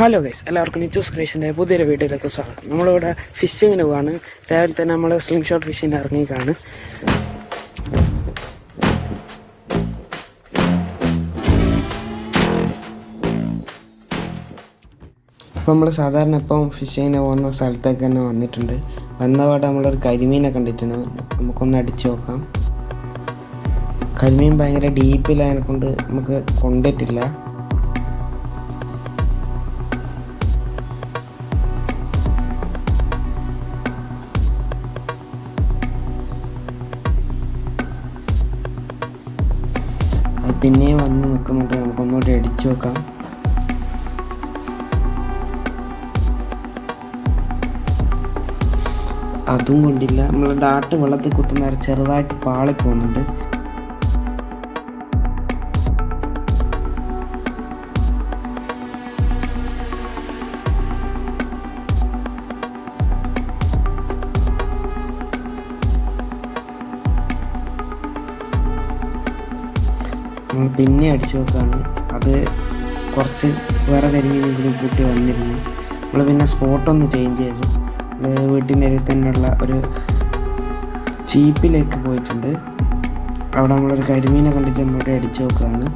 Hello guys എല്ലാവർക്കും news ക്രിയേഷന്റെ പുതിയൊരു വീഡിയോയിലേക്ക് സ്വാഗതം. നമ്മളിവിടെ ഫിഷിങ്ങിന് പോവാണ്. രാവിലെ തന്നെ നമ്മൾ സ്ലിംഗ് ഷോട്ട് ഫിഷിങ്ങിന് ഇറങ്ങിക്കാണ് അപ്പോൾ നമ്മൾ സാധാരണ ഇപ്പം ഫിഷിങ്ങിന് പോകുന്ന സ്ഥലത്തേക്ക് തന്നെ വന്നിട്ടുണ്ട്. വന്നപാട് നമ്മളൊരു കരിമീനെ കണ്ടിട്ടുണ്ട്. നമുക്കൊന്ന് അടിച്ചു നോക്കാം. കരിമീൻ ഭയങ്കര ഡീപ്പിലായതിനെ കൊണ്ട് നമുക്ക് കൊണ്ടിട്ടില്ല. പിന്നെയും വന്ന് നിൽക്കുന്നുണ്ട്. നമുക്കൊന്നുകൂടി അടിച്ചു നോക്കാം. അതും കൊണ്ടില്ല. നമ്മൾ ഡാട്ട് വെള്ളത്തിൽ കുത്തുന്ന ചെറുതായിട്ട് പാളി പിന്നെ അടിച്ചു നോക്കുകയാണ് അത് കുറച്ച് വേറെ കരിമീനും കൂടി കൂട്ടി വന്നിരുന്നു. നമ്മൾ പിന്നെ സ്പോട്ടൊന്ന് ചേഞ്ച് ചെയ്തു. അരികിൽ തന്നെയുള്ള ഒരു ചീപ്പിലേക്ക് പോയിട്ടുണ്ട്. അവിടെ നമ്മളൊരു കരിമീനെ കണ്ടിട്ട് അങ്ങോട്ട് അടിച്ചു നോക്കുകയാണ്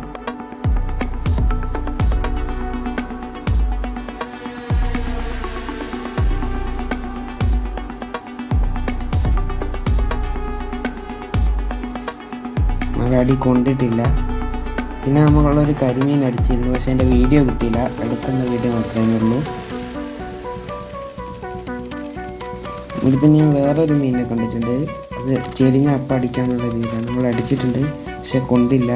നല്ല അടി കൊണ്ടിട്ടില്ല. പിന്നെ നമ്മളൊരു കരിമീൻ അടിച്ചിരുന്നു. പക്ഷെ എന്റെ വീഡിയോ കിട്ടിയില്ല. എടുക്കുന്ന വീഡിയോ മാത്രമേ ഉള്ളൂ. പിന്നെ ഞാൻ വേറൊരു മീനിനെ കണ്ടിട്ടുണ്ട്. അത് ചെരിഞ്ഞ അപ്പം അടിക്കാന്നുള്ള രീതിയിലാണ്. നമ്മൾ അടിച്ചിട്ടുണ്ട്. പക്ഷെ കൊണ്ടില്ല.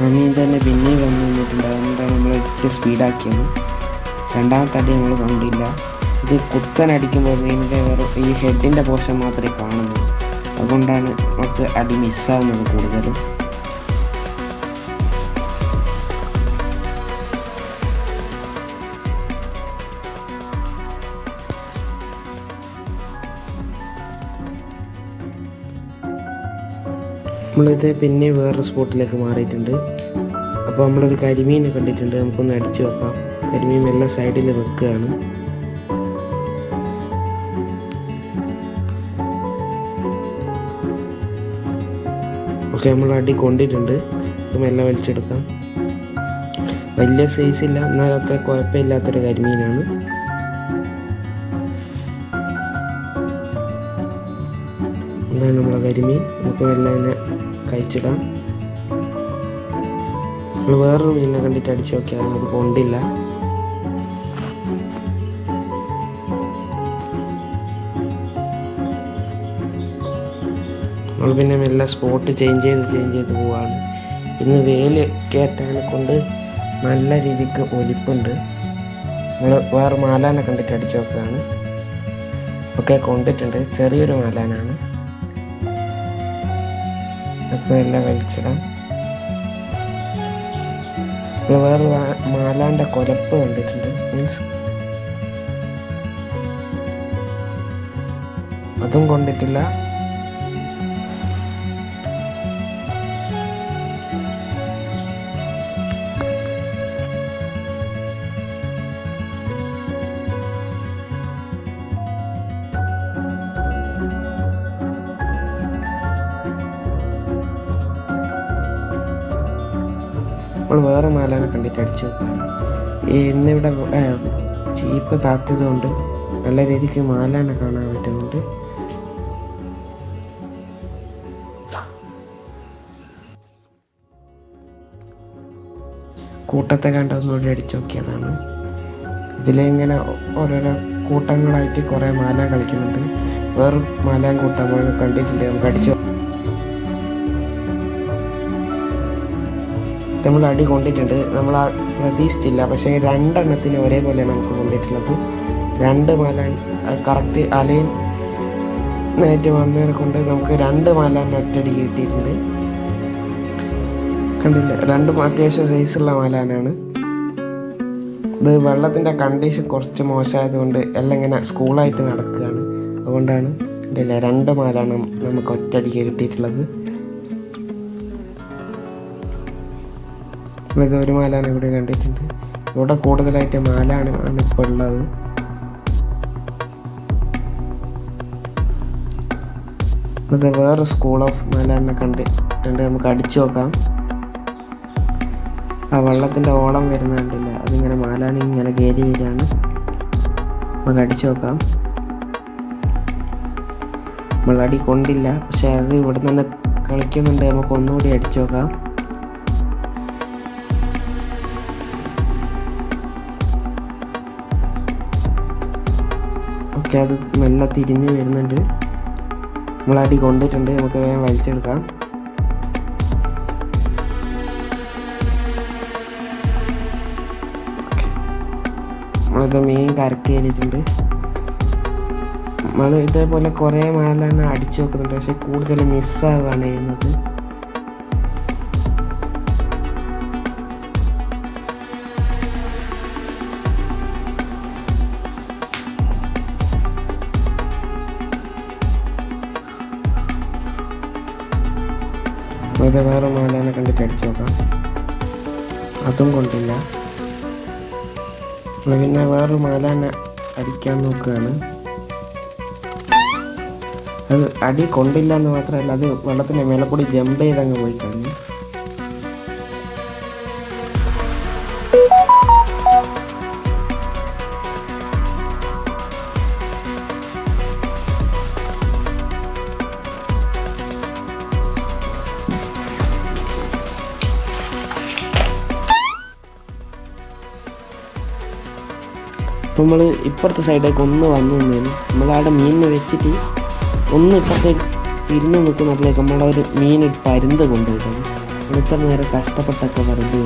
ആ മീൻ തന്നെ പിന്നെയും വന്നു നിന്നിട്ടുണ്ട്. അതുകൊണ്ടാണ് നമ്മൾ ഏറ്റവും സ്പീഡാക്കിയത്. രണ്ടാമത്തെ അടി നമ്മൾ കണ്ടില്ല. ഇത് കുത്തനടിക്കുമ്പോൾ മീനിന്റെ വേറെ ഈ ഹെഡിന്റെ പോഷൻ മാത്രമേ കാണുന്നു അതുകൊണ്ടാണ് നമുക്ക് അടി മിസ്സാകുന്നത് കൂടുതലും. നമ്മളിത് പിന്നെ വേറൊരു സ്പോട്ടിലേക്ക് മാറിയിട്ടുണ്ട്. അപ്പോൾ നമ്മളൊരു കരിമീനെ കണ്ടിട്ടുണ്ട്. നമുക്കൊന്ന് അടിച്ചു വെക്കാം കരിമീൻ എല്ലാ സൈഡിൽ നിൽക്കുകയാണ്. ഓക്കെ നമ്മൾ അടി കൊണ്ടിട്ടുണ്ട്. നമുക്ക് മെല്ലെ വലിച്ചെടുക്കാം. വലിയ സൈസ് ഇല്ല. എന്നാലത്തെ കുഴപ്പമില്ലാത്തൊരു കരിമീനാണ്. എന്താണ് നമ്മളെ കരിമീൻ. നമുക്ക് മെല്ലെ തന്നെ കഴിച്ചിടാം. നമ്മൾ വേറൊരു മീനിനെ കണ്ടിട്ട് അടിച്ചു നോക്കിയാലും അത് കൊണ്ടില്ല നമ്മൾ പിന്നെ മെല്ലെ സ്പോട്ട് ചേഞ്ച് ചെയ്ത് ചേഞ്ച് ചെയ്ത് പോവാണ്. ഇന്ന് വേൽ കയറ്റാനെ കൊണ്ട് നല്ല രീതിക്ക് ഒലിപ്പുണ്ട്. നമ്മൾ വേറെ മാലാനെ കണ്ടിട്ട് അടിച്ചു നോക്കുകയാണ് ഒക്കെ കൊണ്ടിട്ടുണ്ട്. ചെറിയൊരു മാലാനാണ്. അപ്പോൾ എല്ലാം വലിച്ചിടാം. നമ്മൾ വേറെ മാലാന്റെ കൊലപ്പ് കണ്ടിട്ടുണ്ട്. മീൻസ് അതും കൊണ്ടിട്ടില്ല. നമ്മൾ വേറെ മാലാനെ കണ്ടിട്ട് അടിച്ചു വെക്കുകയാണ്. ഇന്നിവിടെ ചീപ്പ് താത്തതുകൊണ്ട് നല്ല രീതിക്ക് മാലാനെ കാണാൻ പറ്റുന്നുണ്ട്. കൂട്ടത്തെ കണ്ട ഒന്നുകൂടി അടിച്ചു നോക്കിയതാണ്. ഇതിലിങ്ങനെ ഓരോരോ കൂട്ടങ്ങളായിട്ട് കുറേ മാല കളിക്കുന്നുണ്ട്. വേറെ മാലാൻ കൂട്ടം നമ്മൾ കണ്ടിട്ടില്ല നമുക്ക് അടിച്ചു നമ്മൾ അടി കൊണ്ടിട്ടുണ്ട്. നമ്മൾ ആ പ്രതീക്ഷിച്ചില്ല. പക്ഷേ രണ്ടെണ്ണത്തിന് ഒരേപോലെയാണ് നമുക്ക് കൊണ്ടിട്ടുള്ളത്. രണ്ട് മാല കറക്റ്റ് അലൈൻ നേറ്റ് വന്നതിനെ കൊണ്ട് നമുക്ക് രണ്ട് മാല ഒറ്റടി കിട്ടിയിട്ടുണ്ട്. കണ്ടില്ല? രണ്ടും അത്യാവശ്യം സൈസുള്ള മാലാനാണ് ഇത് വെള്ളത്തിന്റെ കണ്ടീഷൻ കുറച്ച് മോശമായതുകൊണ്ട് എല്ലാം ഇങ്ങനെ സ്കൂളായിട്ട് നടക്കുകയാണ്. അതുകൊണ്ടാണ് കണ്ടില്ല? രണ്ട് മാലാണ് നമുക്ക് ഒറ്റടിക്ക് കിട്ടിയിട്ടുള്ളത്. നമ്മളിത് ഒരു മാലാണ് ഇവിടെ കണ്ടിട്ടുണ്ട്. ഇവിടെ കൂടുതലായിട്ട് മാലാണ് ആണ് ഇപ്പോൾ ഉള്ളത്. ഇത് വേറെ സ്കൂൾ ഓഫ് മാലാനെ കണ്ടിട്ടുണ്ട്. നമുക്ക് അടിച്ചു നോക്കാം. ആ വെള്ളത്തിന്റെ ഓളം വരുന്ന കണ്ടില്ല? അതിങ്ങനെ മാലാനി ഇങ്ങനെ കയറി വരികയാണ്. നമുക്ക് അടിച്ചു നോക്കാം. നമ്മൾ അടി കൊണ്ടില്ല. പക്ഷെ അത് ഇവിടെ തന്നെ കളിക്കുന്നുണ്ട്. നമുക്ക് ഒന്നുകൂടി അടിച്ചു നോക്കാം. ഓക്കെ അത് നല്ല തിരിഞ്ഞ് വരുന്നുണ്ട്. നമ്മൾ അടി കൊണ്ടിട്ടുണ്ട്. നമുക്ക് വേഗം വലിച്ചെടുക്കാം. നമ്മളിത് മീൻ കരക്കേറിയിട്ടുണ്ട് നമ്മൾ ഇതേപോലെ കുറേ മാലാണ് അടിച്ചു വെക്കുന്നുണ്ട്. പക്ഷെ കൂടുതൽ മിസ്സാവുകയാണ് ചെയ്യുന്നത്. ഇത് വേറെ മാലാനെ കണ്ടിട്ട് അടിച്ചു നോക്കാം. അതും കൊണ്ടില്ല. പിന്നെ വേറൊരു മാലാനെ അടിക്കാൻ നോക്കുകയാണ്. അത് അടി കൊണ്ടില്ല എന്ന് മാത്രമല്ല അത് വെള്ളത്തിന്റെ മേലെ കൂടി ജമ്പ് ചെയ്തങ്ങ് പോയി കഴിഞ്ഞു അപ്പോൾ നമ്മൾ ഇപ്പുറത്തെ സൈഡേക്ക് ഒന്ന് വന്നു നിന്നേന് നമ്മളവിടെ മീനിനെ വെച്ചിട്ട് ഒന്ന് ഇപ്പുറത്തേക്ക് തിരിഞ്ഞു നിൽക്കുന്നപ്പോഴേക്ക് നമ്മളൊരു മീൻ പരുന്ത് കൊണ്ടുപോയിട്ടാണ് ഇത്ര നേരം കഷ്ടപ്പെട്ടൊക്കെ വെറുതെ